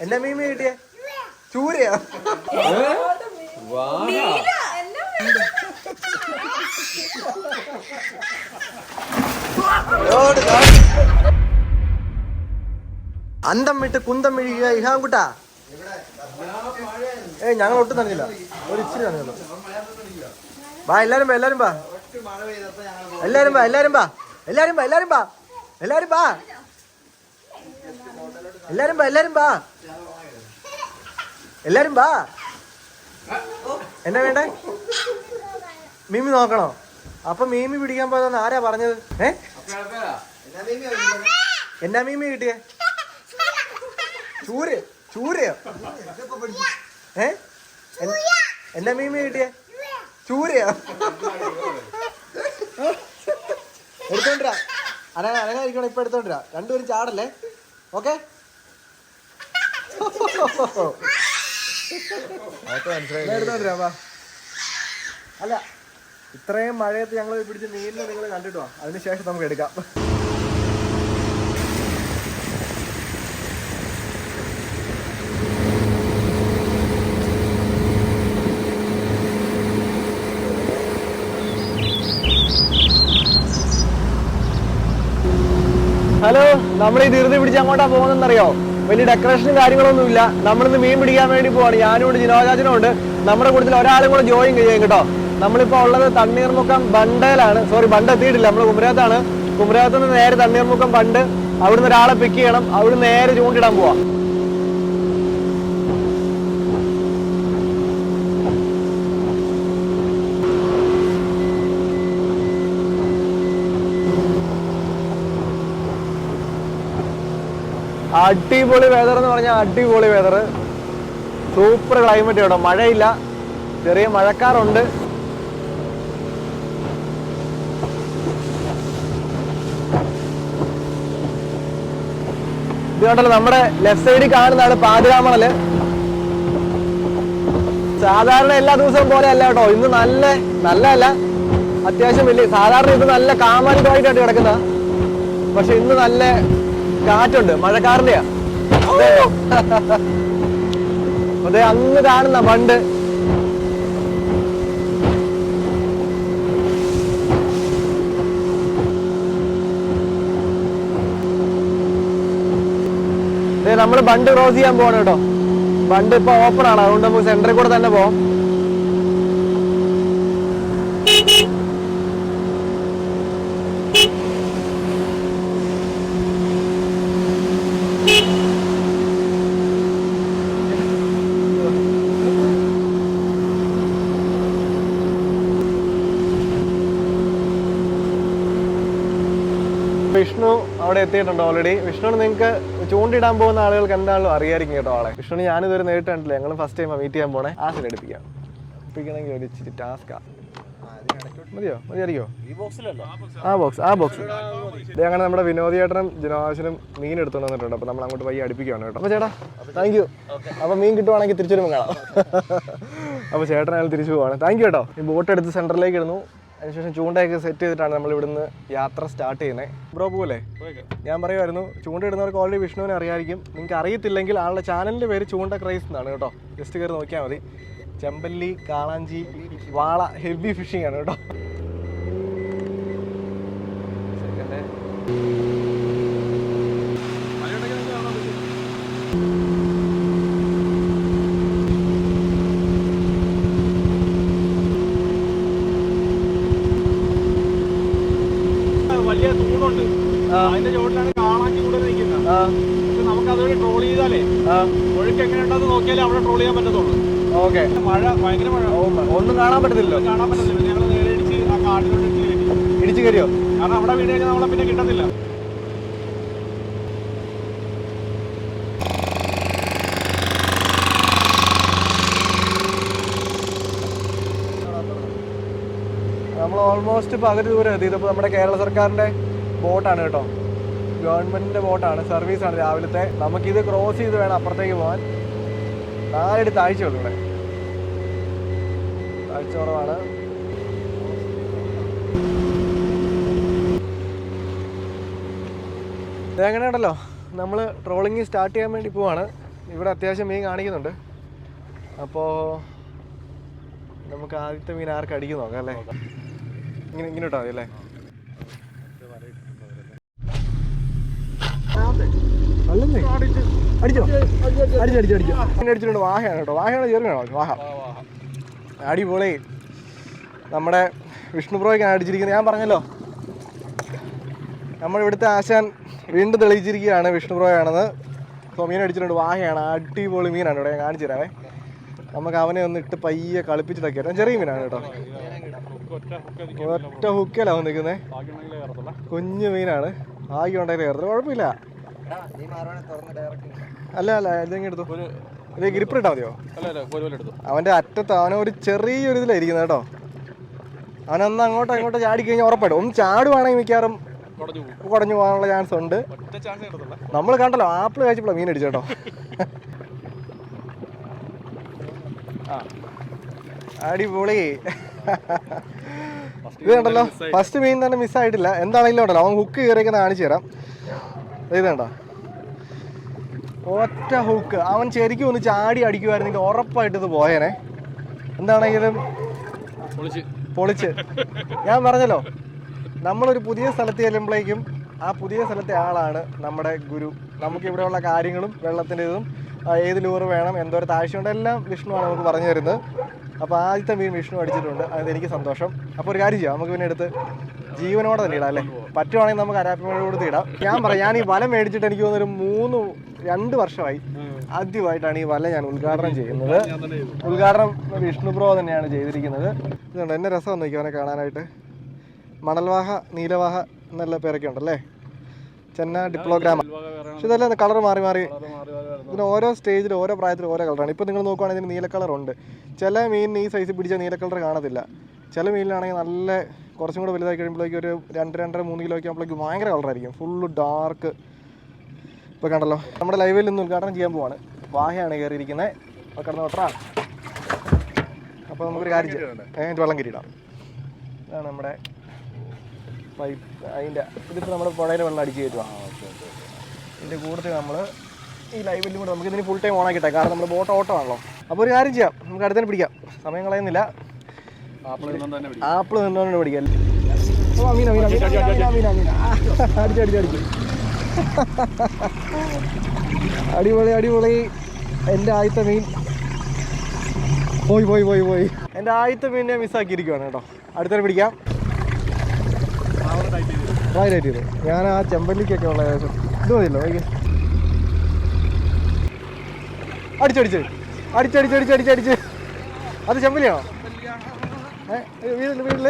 എന്നാ മീൻ കിട്ടിയേ? ചൂരയാ. അന്തം വിട്ട് കുന്തം വിഴിയുക ഇഹാൻകുട്ടാ ഏ ഞങ്ങൾ ഒട്ടും നനഞ്ഞില്ല ഒരു ഇച്ചിരി നനഞ്ഞു വാ എല്ലാരും വാ എല്ലാരും വാ. എല്ലാരും വാ എല്ലാരും വാ. എല്ലാരും വാ എല്ലാരും വാ. എല്ലാരും വാ. എല്ലാരും വാ എല്ലാരും വാ. എല്ലാരും വാ. എന്നാ വേണ്ടേ? മീമി നോക്കണോ? അപ്പൊ മീമി പിടിക്കാൻ പോയതെന്ന് ആരാ പറഞ്ഞത്? ഏ? എന്നാ മീമി കിട്ടിയേ? ചൂര് ചൂരയോ? ഏ? എന്നാ മീമി കിട്ടിയേ? ചൂരയോ? എടുത്തോണ്ടിരാ. അനങ്ങ അനങ്ങായിരിക്കണം ഇപ്പൊ എടുത്തോണ്ടിരാ. രണ്ടുപേരും ചാടല്ലേ? ഓക്കെ? അല്ല ഇത്രയും മഴയത്ത് ഞങ്ങൾ പിടിച്ച് മീനിനെ നിങ്ങൾ കണ്ടിട്ടോ? അതിനുശേഷം നമുക്ക് എടുക്കാം. ഹലോ നമ്മൾ ഈ ധൃതി പിടിച്ച് അങ്ങോട്ടാ പോകുന്നറിയോ വലിയ ഡെക്കറേഷനും കാര്യങ്ങളൊന്നും ഇല്ല നമ്മളിന്ന് മീൻ പിടിക്കാൻ വേണ്ടി പോവാണ്. ഞാനും ഉണ്ട് ജിനോജാജനും ഉണ്ട് നമ്മുടെ കൂട്ടത്തിൽ ഒരാളും കൂടെ ജോയിൻ ചെയ്യും കേട്ടോ. നമ്മളിപ്പോൾ ഉള്ളത് തണ്ണീർമുക്കം ബണ്ടയിലാണ്. സോറി ബണ്ട് എത്തിയിട്ടില്ല. നമ്മൾ കുമരകത്താണ്. കുമരകത്ത് നിന്ന് നേരെ തണ്ണീർമുക്കം ബണ്ട് അവിടുന്ന് ഒരാളെ പിക്ക് ചെയ്യണം. അവിടുന്ന് നേരെ ചൂണ്ടിടാൻ പോവാം. അടിപൊളി വെതർ എന്ന് പറഞ്ഞാൽ അടിപൊളി വെതർ സൂപ്പർ ക്ലൈമറ്റ് ഇവിടെ. മഴയില്ല. ചെറിയ മഴക്കാറുണ്ട്. ഇത് കണ്ടല്ലോ നമ്മുടെ ലെഫ്റ്റ് സൈഡിൽ കാണുന്നതാണ് പാതിരാമണൽ. സാധാരണ എല്ലാ ദിവസവും പോലെ അല്ല കേട്ടോ. ഇന്ന് നല്ല നല്ല അല്ല അത്യാവശ്യം വലിയ സാധാരണ ഇത് നല്ല കാമാലികമായിട്ടാണ് കിടക്കുന്നത്. പക്ഷെ ഇന്ന് നല്ല കാറ്റുണ്ട്. മഴക്കാറിന്റെയാ. അതെ അങ്ങ് കാണുന്ന പണ്ട് നമ്മൾ ബണ്ട് ക്രോസ് ചെയ്യാൻ പോവാണ് കേട്ടോ. ബണ്ട് ഇപ്പൊ ഓപ്പൺ ആണ്. അതുകൊണ്ട് നമുക്ക് സെന്ററിൽ കൂടെ തന്നെ പോവാം വിഷ്ണു അവിടെ എത്തിയിട്ടുണ്ട് ഓൾറെഡി വിഷ്ണുവിന് നിങ്ങൾക്ക് ചൂണ്ടിടാൻ പോകുന്ന ആളുകൾക്ക് എന്താണല്ലോ അറിയായിരിക്കും കേട്ടോ ആളെ. വിഷ്ണു ഞാനിതുവരെ നേരിട്ട് കണ്ടില്ല ഞങ്ങൾ ഫസ്റ്റ് ടൈം മീറ്റ് ചെയ്യാൻ പോണേ. ആസിൽ എടുപ്പിക്കാം. എടുപ്പിക്കണമെങ്കിൽ ഒരു ഇച്ചിരി ടാസ്കാ മതിയോ? മതിയായിരിക്കോ ആ ബോക്സ് ആ ബോക്സ് അങ്ങനെ നമ്മുടെ വിനോദിയേട്ടനും ജിനോശനും മീൻ എടുത്തു വന്നിട്ടുണ്ട്. അപ്പൊ നമ്മൾ അങ്ങോട്ട് പയ്യെ അടുപ്പിക്കുകയാണ് കേട്ടോ. അപ്പൊ ചേട്ടാ താങ്ക് യു അപ്പൊ മീൻ കിട്ടുവാണെങ്കിൽ തിരിച്ചു വരുമ്പോൾ കാണാം. അപ്പൊ ചേട്ടൻ അയാൾ തിരിച്ചു പോവാണ്. താങ്ക് യു കേട്ടോ. ഈ ബോട്ട് എടുത്ത് സെന്ററിലേക്ക് ഇടുന്നു. അതിനുശേഷം ചൂണ്ടയൊക്കെ സെറ്റ് ചെയ്തിട്ടാണ് നമ്മൾ ഇവിടുന്ന് യാത്ര സ്റ്റാർട്ട് ചെയ്യുന്നത് ബ്രോ പോലെ ഞാൻ പറയുമായിരുന്നു ചൂണ്ട ഇടുന്നവർക്ക് ഓൾറെഡി വിഷ്ണുവിനെ അറിയായിരിക്കും. നിങ്ങൾക്ക് അറിയത്തില്ലെങ്കിൽ ആളുടെ ചാനലിന്റെ പേര് ചൂണ്ട ക്രൈസ് എന്നാണ് കേട്ടോ. ജസ്റ്റ് കയറി നോക്കിയാൽ മതി. ചെമ്പല്ലി കാളാഞ്ചി വാള ഹെവി ഫിഷിംഗ് ആണ് കേട്ടോ സെക്കൻഡ് വലിയ തൂണുണ്ട് ആ. അതിന്റെ ചോട്ടിലാണ് കാളാഞ്ചി കൂടുതൽ നിൽക്കുന്നത് ആ പക്ഷെ നമുക്ക് അതുവഴി ട്രോൾ ചെയ്താലേ ആ ഒഴുക്ക് അവിടെ ട്രോൾ ചെയ്യാൻ പറ്റത്തുള്ളൂ. ഓക്കെ മഴ ഭയങ്കര മഴ. ഒന്നും കാണാൻ പറ്റത്തില്ല കാണാൻ പറ്റത്തില്ല. ഞങ്ങൾ നേരെ ഇടിച്ച് ആ കാട്ടിലോട്ട് ഇടിച്ച് കയറ്റി. ഇടിച്ചു കയറിയോ? കാരണം അവിടെ വീട് കഴിഞ്ഞാൽ നമ്മളെ പിന്നെ കിട്ടത്തില്ല. നമ്മൾ ഓൾമോസ്റ്റ് പകുതി ദൂരം എത്തി. ഇതിപ്പോൾ നമ്മുടെ കേരള സർക്കാരിന്റെ ബോട്ടാണ് കേട്ടോ. ഗവൺമെന്റിന്റെ ബോട്ടാണ്. സർവീസാണ് രാവിലത്തെ. നമുക്കിത് ക്രോസ് ചെയ്ത് വേണം അപ്പുറത്തേക്ക് പോകാൻ. നാലടി താഴ്ചയുള്ളൂ ഇവിടെ. താഴ്ച കുറവാണ്. ഇതെങ്ങനെ ഉണ്ടല്ലോ നമ്മൾ ട്രോളിങ് സ്റ്റാർട്ട് ചെയ്യാൻ വേണ്ടി പോവാണ്. ഇവിടെ അത്യാവശ്യം മീൻ കാണിക്കുന്നുണ്ട്. അപ്പോൾ നമുക്ക് ആദ്യത്തെ മീൻ ആർക്ക് അടിക്കും നോക്കാം അല്ലേ? ഇങ്ങനെ ഇങ്ങനെ ഇട്ടാൽ മതി അല്ലേ? അല്ലെന്നേ? അടിച്ചോ. അടിച്ചു അടിച്ചു അടിച്ചു. അങ്ങനെ അടിച്ചിട്ടുണ്ട്. വാഹയാണ് കേട്ടോ. വാഹയാണ് ചെറുതാണോ വാഹ. അടിപൊളി. നമ്മുടെ വിഷ്ണു പ്രോയ്ക്കാണ് അടിച്ചിരിക്കുന്നത്. ഞാൻ പറഞ്ഞല്ലോ. നമ്മൾ ഇവിടുത്തെ ആശാൻ വീണ്ടും തെളിയിച്ചിരിക്കുകയാണ് വിഷ്ണു പ്രോയാണെന്ന് അപ്പോൾ മീൻ അടിച്ചിട്ടുണ്ട്. വാഹയാണ്. അടിപൊളി മീനാണ് ഇവിടെ ഞാൻ കാണിച്ചു തരാമേ. നമുക്ക് അവനെ ഒന്ന് ഇട്ട് പയ്യെ കളിപ്പിച്ചിട്ടൊക്കെ ആയിരുന്നു ചെറിയ മീനാണ് കേട്ടോ. ഒറ്റ ഹുക്ക് ഒറ്റ ഹുക്കലാണ് നിൽക്കുന്നത്. കുഞ്ഞു മീനാണ്. ആകെ ഉണ്ടായിരുന്നു കയറുന്നത് കുഴപ്പമില്ല. അല്ല അല്ല ഇതെങ്ങനെ എടുത്തു. ഒരു ഇത് ഗ്രിപ്പ് ഇട്ടാ മതിയോ? ഒരു അവന്റെ അറ്റത്ത് അവനൊരു ചെറിയൊരു ഇതിലായിരിക്കുന്നത് കേട്ടോ. അവനൊന്ന് അങ്ങോട്ടോ ഇങ്ങോട്ടോ ചാടി കഴിഞ്ഞാൽ ഉറപ്പായിട്ടും. ഒന്ന് ചാടുവാണെങ്കിൽ മിക്കവാറും കുടഞ്ഞു പോകും. കുടഞ്ഞു പോകാനുള്ള ചാൻസ് ഉണ്ട്. നമ്മൾ കണ്ടല്ലോ ആപ്പിൾ കഴിച്ചപ്പോഴാണ് മീൻ അടിച്ചോ അടിപൊളി. ഇത് കണ്ടല്ലോ ഫസ്റ്റ് മീൻ തന്നെ മിസ്സായിട്ടില്ല എന്താണെങ്കിലും ഉണ്ടല്ലോ അവൻ ഹുക്ക് കയറിയൊക്കെ കാണിച്ചു തരാം. ഇത് ഒറ്റ ഹുക്ക് അവൻ ശരിക്കും ഒന്ന് ചാടി അടിക്കുമായിരുന്നെങ്കിൽ ഉറപ്പായിട്ട് ഇത് പോയേനെ. എന്താണെങ്കിലും പൊളിച്ച്. ഞാൻ പറഞ്ഞല്ലോ. നമ്മളൊരു പുതിയ സ്ഥലത്ത് ചെല്ലുമ്പോഴേക്കും ആ പുതിയ സ്ഥലത്തെ ആളാണ് നമ്മുടെ ഗുരു. നമുക്ക് ഇവിടെയുള്ള കാര്യങ്ങളും വെള്ളത്തിന്റെ ഇതും ആ, ഏത് ലൂറ് വേണം എന്തോരം താഴ്ചയുണ്ട് എല്ലാം വിഷ്ണുവാണ് നമുക്ക് പറഞ്ഞു തരുന്നത്. അപ്പോൾ ആദ്യത്തെ മീൻ വിഷ്ണു അടിച്ചിട്ടുണ്ട് അത് എനിക്ക് സന്തോഷം. അപ്പോൾ ഒരു കാര്യം ചെയ്യാം നമുക്ക് പിന്നെ എടുത്ത് ജീവനോടെ തന്നെ ഇടാം അല്ലേ? പറ്റുവാണെങ്കിൽ നമുക്ക് അരാപ്പിനോട് ഇടാം. ഞാൻ പറയാം ഞാൻ ഈ വലം മേടിച്ചിട്ട് എനിക്ക് തോന്നുന്നൊരു മൂന്ന് രണ്ട് വർഷമായി ആദ്യമായിട്ടാണ് ഈ വല ഞാൻ ഉദ്ഘാടനം ചെയ്യുന്നത്. ഉദ്ഘാടനം വിഷ്ണു പ്രോ തന്നെയാണ് ചെയ്തിരിക്കുന്നത്. ഇതുണ്ട് എന്നെ രസം നോക്കി അവനെ കാണാനായിട്ട്. മണൽവാഹ നീലവാഹ എന്നുള്ള പേരൊക്കെ ഉണ്ടല്ലേ? ചെന്ന ഡിപ്ലോഗ്രാമ. പക്ഷെ ഇതെല്ലാം കളർ മാറി മാറി ഇതിന് ഓരോ സ്റ്റേജിൽ ഓരോ പ്രായത്തിൽ ഓരോ കളറാണ്. ഇപ്പോൾ നിങ്ങൾ നോക്കുവാണെങ്കിൽ ഇതിന് നീല കളർ ഉണ്ട്. ചില മീനിന് ഈ സൈസ് പിടിച്ച നീല കളർ കാണത്തില്ല. ചില മീനിലാണെങ്കിൽ നല്ല കുറച്ചും കൂടെ വലുതായി കഴിയുമ്പോഴേക്കും ഒരു രണ്ട് രണ്ടര മൂന്ന് കിലോ ഒക്കെ ആകുമ്പോഴേക്കും ഭയങ്കര കളറായിരിക്കും ഫുള്ള് ഡാർക്ക് ഇപ്പോൾ കണ്ടല്ലോ നമ്മുടെ ലൈവിൽ നിന്ന് ഉദ്ഘാടനം ചെയ്യാൻ പോവാണ്. വാഹയാണ് കയറിയിരിക്കുന്നത്. അപ്പോൾ കിടന്ന് വെട്ടാ അപ്പോൾ നമുക്കൊരു കാര്യം ചെയ്യാം. വെള്ളം കിരിയിടാം ഇതാണ് നമ്മുടെ പൈപ്പ് അതിന്റെ ഇതിപ്പോൾ നമ്മുടെ പുഴയിൽ വെള്ളം അടിച്ച് കയറ്റുക ഇതിന്റെ കൂടുതൽ നമ്മൾ ഈ ലൈവിലും കൂടെ നമുക്ക് ഇതിന് ഫുൾ ടൈം ഓൺ ആക്കിട്ടെ കാരണം നമ്മൾ ബോട്ട് ഓട്ടോ ആണല്ലോ. അപ്പോൾ ഒരു കാര്യം ചെയ്യാം. നമുക്ക് അടുത്തന്നെ പിടിക്കാം. സമയം കളയുന്നില്ല. ആപ്പിൾ നിന്നോണ്ട് പിടിക്കാം. ഓ അമീന അമീന അമീന അമീന അമീന അടിച്ചു അടിച്ചു അടിച്ചു. അടിപൊളി അടിപൊളി. എന്റെ ആദ്യത്തെ മീൻ. പോയി പോയി പോയി പോയി. എന്റെ ആദ്യത്തെ മീനിനെ മിസ്സാക്കിയിരിക്കുവാണ് കേട്ടോ. അടുത്തന്നെ പിടിക്കാം. ടൈറ്റ് ചെയ്തു. ഞാൻ ആ ചെമ്പല്ലിക്കൊക്കെ ഉള്ള ഇത് മതിയല്ലോ നോക്കി അടിച്ചടിച്ച്. അടിച്ചടിച്ച് അടിച്ച് അടിച്ച് അത് ചെമ്പലിയോ വീട്ടിൽ വീട്ടിൽ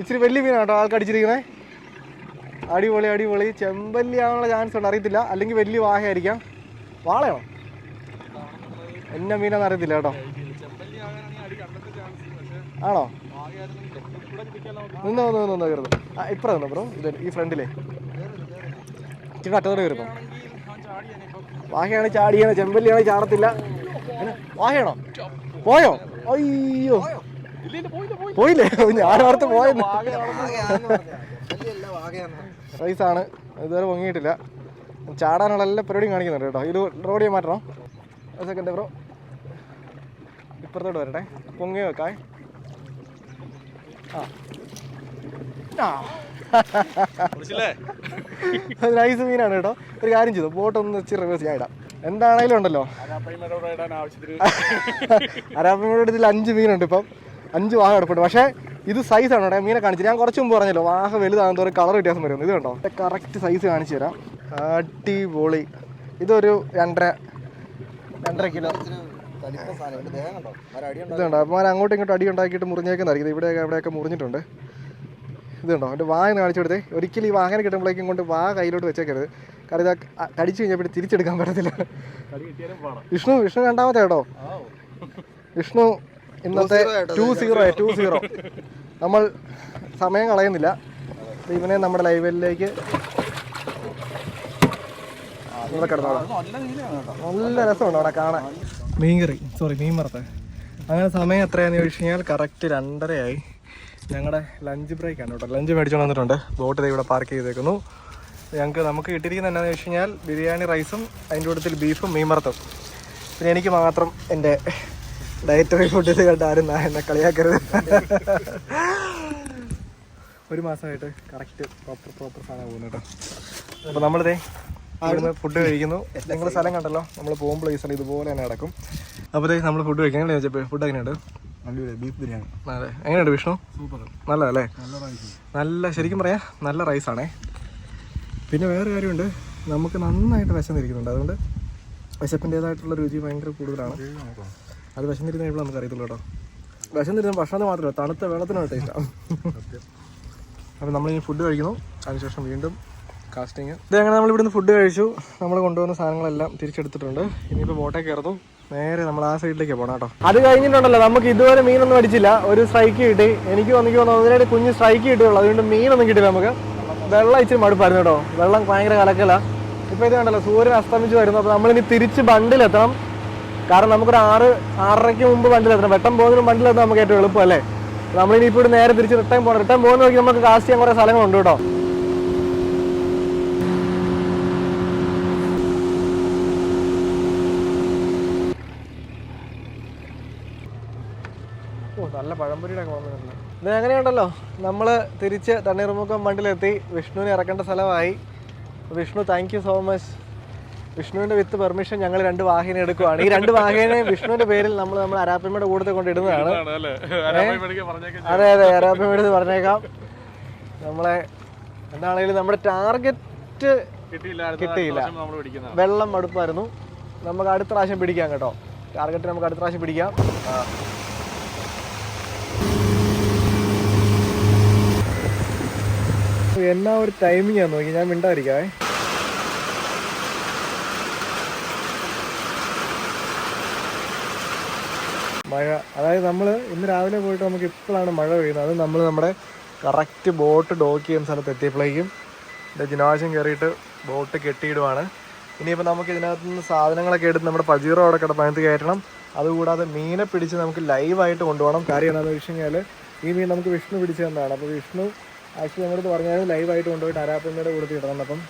ഇച്ചിരി വലിയ മീനാണ് കേട്ടോ ആൾക്ക് അടിപൊളി അടിപൊളി. ചെമ്പല്ലി ആവാനുള്ള ചാൻസ് ഉണ്ട്. അറിയത്തില്ല. അല്ലെങ്കിൽ വലിയ വാഹയായിരിക്കാം. വാളയോ? എന്നെ മീനാന്ന് അറിയത്തില്ല കേട്ടോ. ആണോ? നിന്നോ നിന്നോ നിന്നോ ഇപ്പറ നിന്നോ ബ്രോ ഇത് ഈ ഫ്രണ്ടിലെ. ഇച്ചിരി അറ്റത്തോടെ കയറുന്നു വാഹയാണ് ചാടിയാണ് ചെമ്പല്ലിയാണ് ചാടത്തില്ല. വാഹയാണോ? പോയോ? അയ്യോ. പോയില്ലേ? ഞാൻ ഓർത്ത് പോയെന്ന്. റൈസാണ്. ഇതുവരെ പൊങ്ങിയിട്ടില്ല. ചാടാനുള്ള എല്ലാ പരിപാടിയും കാണിക്കുന്നുണ്ട് കേട്ടോ. ഇത് റോഡിയെ മാറ്റണം ഒരു സെക്കൻഡ് ബ്രോ ഇപ്പുറത്തോട്ട് വരട്ടെ. പൊങ്ങി വെക്കാം. ആ. നൈസ് മീനാണ് കേട്ടോ. ഒരു കാര്യം ചെയ്തു ബോട്ട് ഒന്ന് വെച്ച് റിവേഴ്സ് ഞാൻ ഇടാം. എന്താണേലും ഉണ്ടല്ലോ. അരാപ്പമ്മയുടെ ഇതിൽ അഞ്ച് മീനുണ്ട് ഇപ്പം. അഞ്ച് വാഹ കിടപ്പുണ്ട് പക്ഷേ ഇത് സൈസാണ് കേട്ടോ. മീനെ കാണിച്ചു ഞാൻ കുറച്ച് മുമ്പ് പറഞ്ഞല്ലോ വാഹ വലുതാകുന്ന തോറും കളർ വ്യത്യാസം വരുന്നു ഇത് കണ്ടോ? കറക്റ്റ് സൈസ് കാണിച്ചു തരാം. അടിപൊളി. ഇതൊരു രണ്ടര രണ്ടര കിലോ. ഇത് കണ്ടോ? അപ്പോൾ ഞാൻ അങ്ങോട്ടും ഇങ്ങോട്ടും അടി ഉണ്ടാക്കിയിട്ട് മുറിഞ്ഞേക്കുന്നതായിരിക്കും. ഇവിടെയൊക്കെ അവിടെയൊക്കെ മുറിഞ്ഞിട്ടുണ്ട്. ഇത് കണ്ടോ എന്റെ വാങ്ങനെ കാണിച്ചു കൊടുത്തേ ഒരിക്കലും ഈ വാങ്ങനെ കിട്ടുമ്പോഴേക്കും കൊണ്ട് വാ കയ്യിലോട്ട് വെച്ചേക്കരുത്. കാരണം ഇതാ കടിച്ചു കഴിഞ്ഞാൽ പിന്നെ തിരിച്ചെടുക്കാൻ പറ്റത്തില്ല. വിഷ്ണു വിഷ്ണു രണ്ടാമത്തെ കേട്ടോ. വിഷ്ണു ഇന്നത്തെ ടു സീറോ ടു സീറോ നമ്മൾ സമയം കളയുന്നില്ല. ഇവനെ നമ്മുടെ ലൈവിലേക്ക് നല്ല രസമുണ്ട് അവിടെ കാണാൻ. മീൻകറി. സോറി മീൻ പറത്തെ അങ്ങനെ സമയം എത്രയാന്ന് ചോദിച്ചു കഴിഞ്ഞാൽ കറക്റ്റ് രണ്ടരയായി. ഞങ്ങളുടെ ലഞ്ച് ബ്രേക്ക് ആണ് കേട്ടോ. ലഞ്ച് മേടിച്ചുകൊണ്ട് വന്നിട്ടുണ്ട്. ബോട്ട് ഇവിടെ പാർക്ക് ചെയ്തേക്കുന്നു. ഞങ്ങൾക്ക് നമുക്ക് കിട്ടിയിരിക്കുന്ന എന്താണെന്ന് വെച്ച് കഴിഞ്ഞാൽ ബിരിയാണി റൈസും അതിന്റെ കൂട്ടത്തിൽ ബീഫും മീമർത്തും പിന്നെ എനിക്ക് മാത്രം എന്റെ ഡയറ്ററി ഫുഡ് ഇത് കണ്ട് ആരും എന്നെ കളിയാക്കരുത്. ഒരു മാസമായിട്ട് കറക്റ്റ് പ്രോപ്പർ പ്രോപ്പർ സാധനം പോകുന്നു കേട്ടോ. അപ്പോൾ നമ്മളിതേ ഇവിടുന്ന് ഫുഡ് കഴിക്കുന്നു. നിങ്ങൾ സ്ഥലം കണ്ടല്ലോ. നമ്മൾ പോകുമ്പോൾ ഈ സ്ഥലം ഇതുപോലെ തന്നെ നടക്കും. അപ്പോൾ നമ്മൾ ഫുഡ് കഴിക്കാൻ അല്ലേ ചോദിച്ചപ്പോൾ ഫുഡ് എങ്ങനെയുണ്ട്? ബീഫ് ബിരിയാണി. അതെ. എങ്ങനെയുണ്ട് വിഷ്ണു? സൂപ്പർ നല്ലതല്ലേ? നല്ല റൈസ് നല്ല ശരിക്കും പറയാം നല്ല റൈസാണേ പിന്നെ വേറെ കാര്യമുണ്ട്. നമുക്ക് നന്നായിട്ട് വിശന്നിരിക്കുന്നുണ്ട്. അതുകൊണ്ട് വിശപ്പിന്റേതായിട്ടുള്ള രുചി ഭയങ്കര കൂടുതലാണ്. അത് വിശന്നിരുന്ന കഴിയുമ്പോൾ നമുക്ക് അറിയത്തുള്ളൂ കേട്ടോ. വിശന്നിരുന്ന ഭക്ഷണം മാത്രമല്ല തണുത്ത വെള്ളത്തിനാണ് ടേസ്റ്റ് അപ്പോൾ നമ്മളിനി ഫുഡ് കഴിക്കുന്നു. അതിനുശേഷം വീണ്ടും കാസ്റ്റിങ് ഇത് അങ്ങനെ നമ്മൾ ഇവിടുന്ന് ഫുഡ് കഴിച്ചു. നമ്മൾ കൊണ്ടുവന്ന സാധനങ്ങളെല്ലാം തിരിച്ചെടുത്തിട്ടുണ്ട്. ഇനിയിപ്പോൾ ബോട്ടേ കയറുന്നു. നേരെ നമ്മൾ ആ സൈഡിലേക്ക് പോകണം കേട്ടോ. അത് കഴിഞ്ഞിട്ടുണ്ടല്ലോ നമുക്ക് ഇതുവരെ മീനൊന്നും അടിച്ചില്ല. ഒരു സ്ട്രൈക്ക് കിട്ടി. എനിക്ക് വന്നിക്ക് തോന്നുന്നു അതിനായിട്ട് കുഞ്ഞ് സ്ട്രൈക്ക് കിട്ടിയുള്ളൂ അതുകൊണ്ട് മീനൊന്നും കിട്ടില്ല നമുക്ക്. വെള്ളം ഇച്ചിരി മടുപ്പായിരുന്നു കേട്ടോ. വെള്ളം ഭയങ്കര കലക്കല. ഇപ്പോൾ ഇത് കണ്ടല്ലോ സൂര്യൻ അസ്തമിച്ച് വരുന്നു. അപ്പോൾ നമ്മളിനി തിരിച്ച് ബണ്ടിലെത്തണം. കാരണം നമുക്കൊരു ആറ് ആറരയ്ക്ക് മുമ്പ് ബണ്ടിലെത്തണം. വെട്ടം പോകുന്നതിനും ബണ്ടിലെത്താൻ നമുക്ക് ഏറ്റവും എളുപ്പം അല്ലേ? നമ്മളിനി ഇപ്പോൾ നേരെ തിരിച്ച് റിട്ടേൺ പോകണം. റിട്ടേൺ പോകുന്ന വഴിക്ക് നമുക്ക് കാസ്റ്റ് ചെയ്യാൻ കുറേ സ്ഥലങ്ങളുണ്ട് കേട്ടോ ഓ ഒക്കെ വന്നിട്ടുണ്ട് ഇത് അങ്ങനെയുണ്ടല്ലോ നമ്മൾ തിരിച്ച് തണ്ണീർമുക്കം മണ്ടിലെത്തി വിഷ്ണുവിനെ ഇറക്കേണ്ട സ്ഥലമായി. Vishnu thank you so much വിഷ്ണുവിന്റെ വിത്ത് പെർമിഷൻ ഞങ്ങൾ രണ്ട് വാഹനം എടുക്കുവാണ്. ഈ രണ്ട് വാഹനെ വിഷ്ണുവിന്റെ പേരിൽ നമ്മൾ നമ്മൾ അരാപ്പിമയുടെ കൂട്ടത്തിൽ കൊണ്ട് ഇടുന്നതാണ്. അതെ അതെ അരാപ്പിമയുടെ പറഞ്ഞേക്കാം. നമ്മളെ എന്താണെങ്കിലും നമ്മുടെ ടാർഗറ്റ് കിട്ടിയില്ല വെള്ളം മടുപ്പായിരുന്നു. നമുക്ക് അടുത്ത പ്രാവശ്യം പിടിക്കാം കേട്ടോ. ടാർഗറ്റ് നമുക്ക് അടുത്ത പ്രാവശ്യം പിടിക്കാം. എന്നാ ഒരു ആണ് നോക്കി. ഞാൻ മിണ്ടായിരിക്കാവേ മഴ അതായത് നമ്മൾ ഇന്ന് രാവിലെ പോയിട്ട് നമുക്ക് ഇപ്പോഴാണ് മഴ പെയ്യുന്നത്. അത് നമ്മൾ നമ്മുടെ കറക്റ്റ് ബോട്ട് ഡോക്ക് ചെയ്യുന്ന സ്ഥലത്ത് എത്തിയപ്പോഴേക്കും എന്റെ ജിനാശം കയറിയിട്ട് ബോട്ട് കെട്ടിയിടുവാണ്. ഇനിയിപ്പോൾ നമുക്ക് ഇതിനകത്ത് നിന്ന് സാധനങ്ങളൊക്കെ എടുത്ത് നമ്മുടെ പജീറോ അവിടെ കിടപ്പനത്ത് കയറ്റണം. അതുകൂടാതെ മീനെ പിടിച്ച് നമുക്ക് ലൈവായിട്ട് കൊണ്ടുപോകണം. കാര്യം എന്താണെന്ന് വെച്ച് കഴിഞ്ഞാൽ ഈ മീൻ നമുക്ക് വിഷ്ണു പിടിച്ചു തന്നതാണ് അപ്പോൾ വിഷ്ണു ആക്ച്വലി അടുത്ത് പറഞ്ഞാൽ ലൈവായിട്ട് കൊണ്ടുപോയി അരാപ്പമ്മയുടെ കൂടെ ഇടണം അപ്പം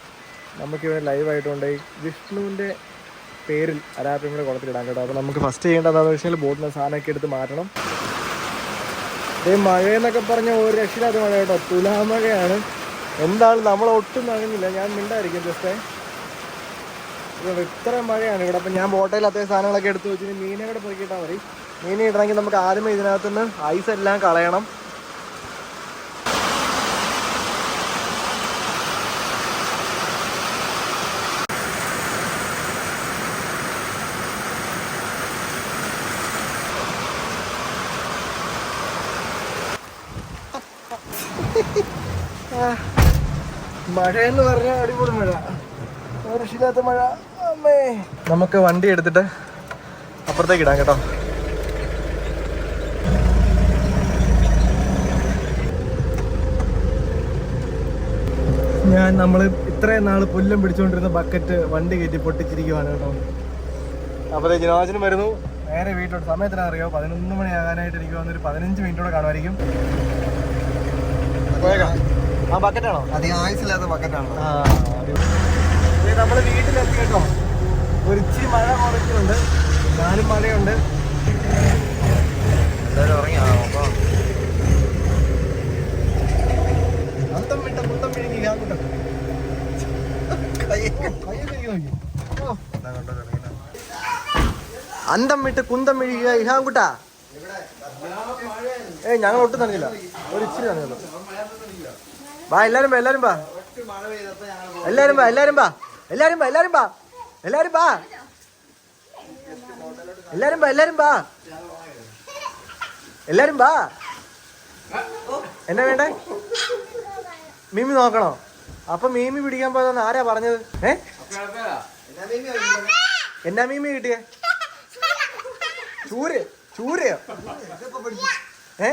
നമുക്ക് ഇവിടെ ലൈവായിട്ട് കൊണ്ടുപോയി വിഷ്ണുവിന്റെ പേരിൽ അരാപ്പമ്മയുടെ കുളത്തിലിടാൻ കേട്ടോ. അപ്പോൾ നമുക്ക് ഫസ്റ്റ് ചെയ്യേണ്ടതെന്ന് വെച്ചാൽ ബോട്ടിൽ സാധനമൊക്കെ എടുത്ത് മാറ്റണം. ഇതേ മഴയെന്നൊക്കെ പറഞ്ഞ ഒരു രക്ഷിതാത്ത മഴ കേട്ടോ. തുലാമഴയാണ്. എന്താണ് നമ്മൾ ഒട്ടും നനഞ്ഞില്ല. ഞാൻ മിണ്ടായിരിക്കും ജസ്റ്റേ ഇത്ര മഴയാണ് ഇവിടെ. അപ്പം ഞാൻ ബോട്ടയിൽ അത്തേ സാധനങ്ങളൊക്കെ എടുത്ത് വെച്ചിട്ട് മീനെ കൂടെ കിട്ടാൽ മതി. മീനെ ഇടണമെങ്കിൽ നമുക്ക് ആദ്യമേ ഇതിനകത്തുനിന്ന് ഐസ് എല്ലാം കളയണം. മഴ എന്ന് പറഞ്ഞാൽ അടിപൊളി മഴ. ഒരു മഴ. അമ്മേ. നമുക്ക് വണ്ടി എടുത്തിട്ട് അപ്പുറത്തേക്ക് ഇടാം കേട്ടോ. ഞാൻ നമ്മൾ ഇത്രയും നാൾ പുല്ലം പിടിച്ചുകൊണ്ടിരുന്ന ബക്കറ്റ് വണ്ടി കയറ്റി പൊട്ടിച്ചിരിക്കുവാണ് കേട്ടോ. അപ്പോൾ ജിനോജനും വരുന്നു. നേരെ വീട്ടിലോട്ട്. സമയത്തിന് അറിയോ? പതിനൊന്ന് മണിയാകാനായിട്ട് എനിക്ക് വന്നൊരു പതിനഞ്ച് മിനിറ്റോടെ കാണുമായിരിക്കും. പോയേക്കാം. ആ ബക്കറ്റാണോ അധികം ആയുസില്ലാത്ത ബക്കറ്റാണ് ആ, അടിപൊളി. ദേ നമ്മൾ വീട്ടിലെത്തി കേട്ടോ. ഒരു മഴ കുറയ്ക്കുന്നുണ്ട്. ഞാനും മഴയുണ്ട്. എല്ലാവരും ഇറങ്ങിയാ അപ്പൊ അന്തം വിട്ട കുന്തം പിഴുങ്ങി ഞാൻ കൂട്ടം അന്തം വിട്ട് കുന്തം മെഴുകുക ഇഹാൻകുട്ടാ ഏ ഞങ്ങൾ ഒട്ടും നനഞ്ഞില്ല ഒരു ഇച്ചിരി നനഞ്ഞല്ലോ വാ എല്ലാരും വാ എല്ലാരും വാ. എല്ലാരും വാ എല്ലാരും വാ. എല്ലാരും വാ എല്ലാരും വാ. എല്ലാരും വാ. എല്ലാരും വാ എല്ലാരും വാ. എല്ലാരും വാ. എന്നാ വേണ്ടേ? മീമി നോക്കണോ? അപ്പൊ മീമി പിടിക്കാൻ പോയതെന്ന് ആരാ പറഞ്ഞത്? ഏ? എന്നാ മീമി കിട്ടിയേ? ചൂര് ചൂരയോ ഏ?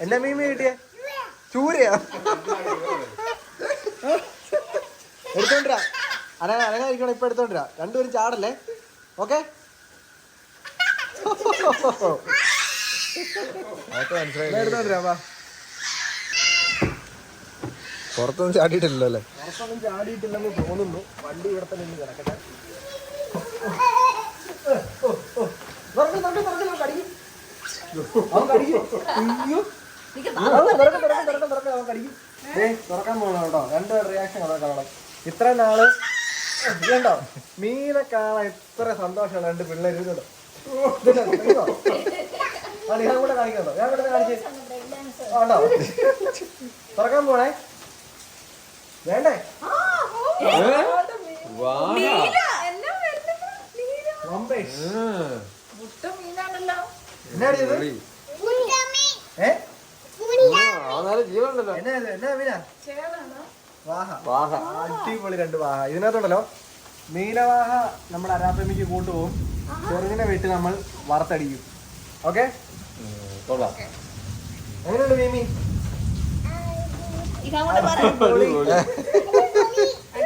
എന്നാ മീമി കിട്ടിയേ? ചൂരയോ എടുത്തോണ്ടിരാ അനങ്ങ അനങ്ങായിരിക്കണം ഇപ്പൊ എടുത്തോണ്ടിരാ രണ്ടുപേരും ചാടല്ലേ ഓക്കെ എടുത്തോണ്ടിരാ പുറത്തൊന്നും ചാടിയിട്ടില്ലല്ലോ അല്ലേ പുറത്തൊന്നും ചാടിയിട്ടില്ലെന്ന് തോന്നുന്നു വണ്ടി ഇവിടെ തന്നെ ഇന്ന് കിടക്കട്ടെ കടിക്കും. കടിക്കും. തുറക്കാൻ പോകണം കേട്ടോ. രണ്ട് റിയാക്ഷൻ ഇത്ര നാൾ ഇതുണ്ടോ മീനെ കാണാൻ ഇത്ര സന്തോഷമാണ് രണ്ട് പിള്ളേർ ഇതുണ്ടോ? ഞാൻ കൂടെ കാണിക്കണ്ടോ ഞാൻ കൂടെ കാണിച്ചേ. ഉണ്ടോ തുറക്കാൻ പോണേ. വേണ്ടേ? മീനാണല്ലോ. എന്നാടി ഇത്? ഏ? എന്നാ ഇത്? എന്നാ മീനാ? വാഹ. അടിപൊളി രണ്ട് വാഹ. ഇതിനകത്തുണ്ടല്ലോ നീലവാഹ നമ്മൾ അരാപ്രമിക്ക് കൂട്ടുപോകും ചെറുതിനെ വെട്ടി നമ്മൾ വറുത്തടിക്കും. ഓക്കെ? എങ്ങനെയുണ്ട് മീമി അടിപൊളി.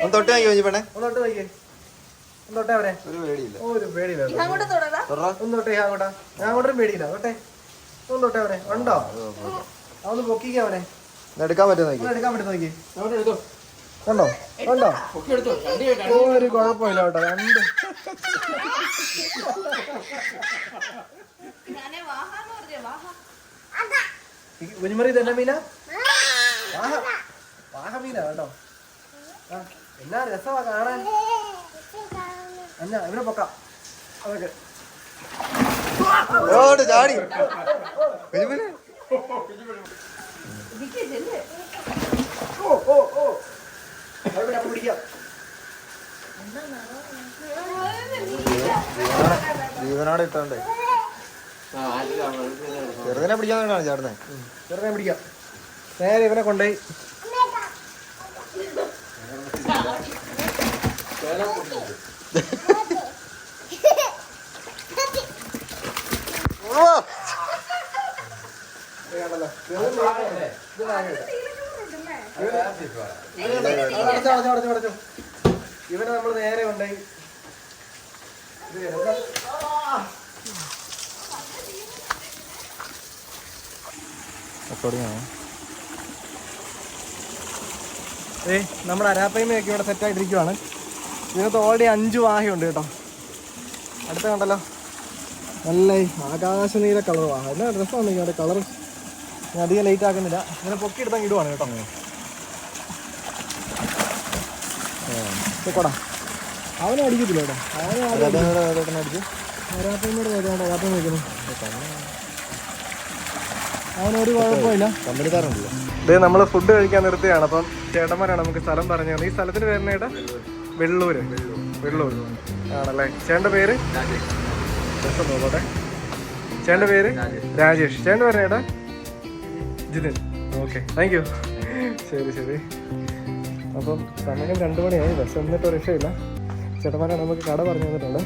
ഒന്ന് തൊട്ട് വാങ്ങി കഴിഞ്ഞ പെണ്ണേ. ഒന്ന് തൊട്ട് നോക്കിയേ ഒന്ന് തൊട്ടേ അവരെ. ഒരു പേടിയില്ല. ഒരു ഒന്ന് തൊട്ടേ ഞാൻ അങ്ങോട്ടാ ഞാൻ അങ്ങോട്ടും പേടിയില്ല. തൊട്ടെ. ഒന്ന് തൊട്ടേ അവനെ ഉണ്ടോ? അവന്ന് പൊക്കിക്ക അവനെ. എടുക്കാൻ പറ്റുമോ നോക്കി? എടുക്കാൻ കണ്ടോ? ഉണ്ടോ ഒരു കുഴപ്പമില്ല കേട്ടോ രണ്ട്. ഉരുമറി തന്നെ മീന? വാഹ. വാഹ മീന കേട്ടോ. എന്നാ രസമാ കാണാൻ. അല്ല ഇവിടെ പൊക്കാം. അതൊക്കെ. ചാടി. ജീവനോടെ ഇട്ടോണ്ടേ. ചെറുതിനെ പിടിക്കാൻ വേണ്ടിയാണ് ചാടുന്നേ. ചെറുതെ പിടിക്കാം. നേരെ ഇവനെ കൊണ്ടുപോയി. ഇത് കണ്ടല്ലോ. ചെറുത് വാങ്ങണ്ടേ? ഇത് വാങ്ങണ്ടേ? അടച്ചോ, അടച്ചോ, അടച്ചോ, അടച്ചോ. ഇവനെ നമ്മൾ നേരെ ഉണ്ടായി! ഏ നമ്മുടെ അരാപ്പയ്മയൊക്കെ ഇവിടെ സെറ്റ് ആയിട്ടിരിക്കുവാണ്. ഇതിനകത്ത് ഓൾറെഡി അഞ്ച് വാഹയുണ്ട് കേട്ടോ. അടുത്ത കണ്ടല്ലോ. നല്ല ആകാശ ആകാശനീല കളർ വാഹ എന്നാ രസമാണ് ഇവിടെ കളർ ഞാൻ അധികം ലേറ്റ് ആക്കുന്നില്ല. ഇങ്ങനെ പൊക്കി എടുത്താൽ ഇടുവാണ് കേട്ടോ. കൊടാ. അവനെ അടിക്കത്തില്ല കേട്ടോ അവനെ അടിച്ചു? അവനൊരു കുഴപ്പമില്ല. കമ്പനിക്കാരുണ്ടല്ലോ. ഇത് നമ്മൾ ഫുഡ് കഴിക്കാൻ നിർത്തിയാണ്. അപ്പം ചേട്ടന്മാരാണ് നമുക്ക് സ്ഥലം പറഞ്ഞു തന്നെ ഈ സ്ഥലത്തിന് പേരിനേട്ടാ വെള്ളൂര്. വെള്ളൂർ ആണല്ലേ? ചേട്ടന്റെ പേര്? രാജേഷ്. നോക്കട്ടെ. ചേട്ടന്റെ പേര്? രാജേഷ്. ചേട്ടന്റെ പേരിനേട്ടാ ജിതിൻ ഓക്കെ താങ്ക് യു ശരി ശരി. അപ്പം സമയം രണ്ട് മണിയായി. ബസ് എന്നിട്ട് ഒരു രക്ഷയില്ല ചേട്ടന്മാരെ നമുക്ക് കട പറഞ്ഞു തന്നിട്ടുണ്ട്.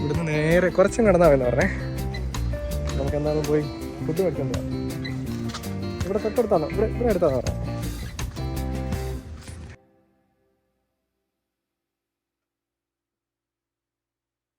ഇവിടുന്ന് നേരെ കുറച്ചും കടന്നാ എന്ന് പറഞ്ഞേ. നമുക്ക് എന്തായാലും പോയി ഫുഡ് പോവാം. ഇവിടെ തൊട്ടടുത്താണോ? ഇവിടെ ഇവിടെ അടുത്താണോ? പറയാം